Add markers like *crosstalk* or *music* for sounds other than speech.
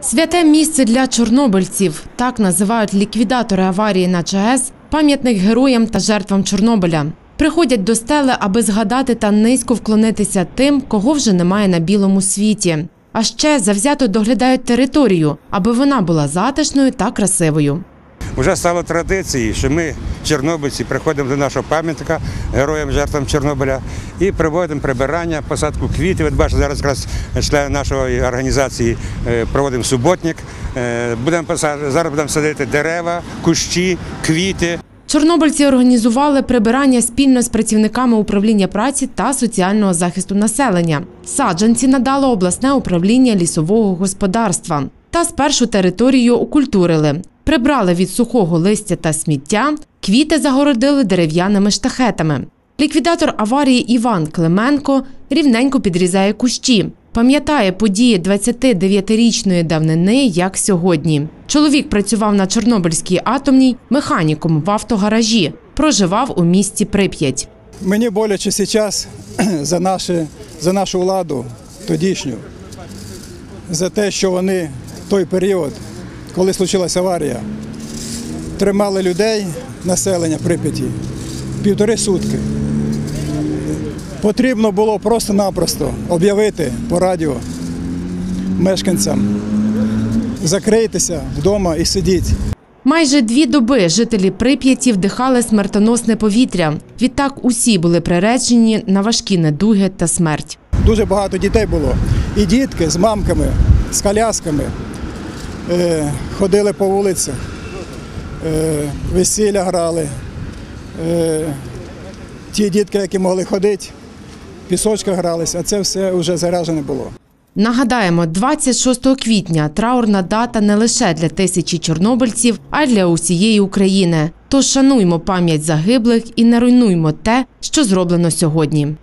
Святе місце для чорнобильців так називають ліквідатори аварії на ЧАЕС, пам'ятник героям та жертвам Чорнобиля. Приходять до стели, аби згадати та низько вклонитися тим, кого вже немає на білому світі. А ще завзято доглядають територію, аби вона була затишною та красивою. Вже стало традицією, що ми, чорнобильці, приходимо до нашого пам'ятника героям жертвам Чорнобиля і проводимо прибирання, посадку квітів. Ви бачите, зараз якраз члени нашої організації е, проводимо суботник. Е, Будемо посад- зараз будемо садити дерева, кущі, квіти. Чорнобильці організували прибирання спільно з працівниками управління праці та соціального захисту населення. Саджанці надало обласне управління лісового господарства. Та спершу територію окультурили. Прибрали від сухого листя та сміття, квіти загородили дерев'яними штахетами. Ліквідатор аварії Іван Клименко рівненько підрізає кущі. Пам'ятає події 29-річної давнини, як сьогодні. Чоловік працював на Чорнобильській атомній механіком в автогаражі. Проживав у місті Прип'ять. Мені боляче зараз *clears throat* за, наші, за нашу владу тодішню, за те, що вони в той період, коли случилася аварія, тримали людей, населення Прип'яті півтори сутки. Потрібно було просто-напросто об'явити по радіо мешканцям, закрийтеся вдома і сидіть. Майже дві доби жителі Прип'яті вдихали смертоносне повітря. Відтак усі були приречені на важкі недуги та смерть. Дуже багато дітей було. І дітки з мамками, з колясками ходили по вулицях, е, весілля грали. Е, ті дітки, які могли ходити, в пісочках гралися, а це все вже заражене було. Нагадаємо, 26 квітня траурна дата не лише для тисячі чорнобильців, а й для усієї України. Тож шануймо пам'ять загиблих і не руйнуймо те, що зроблено сьогодні.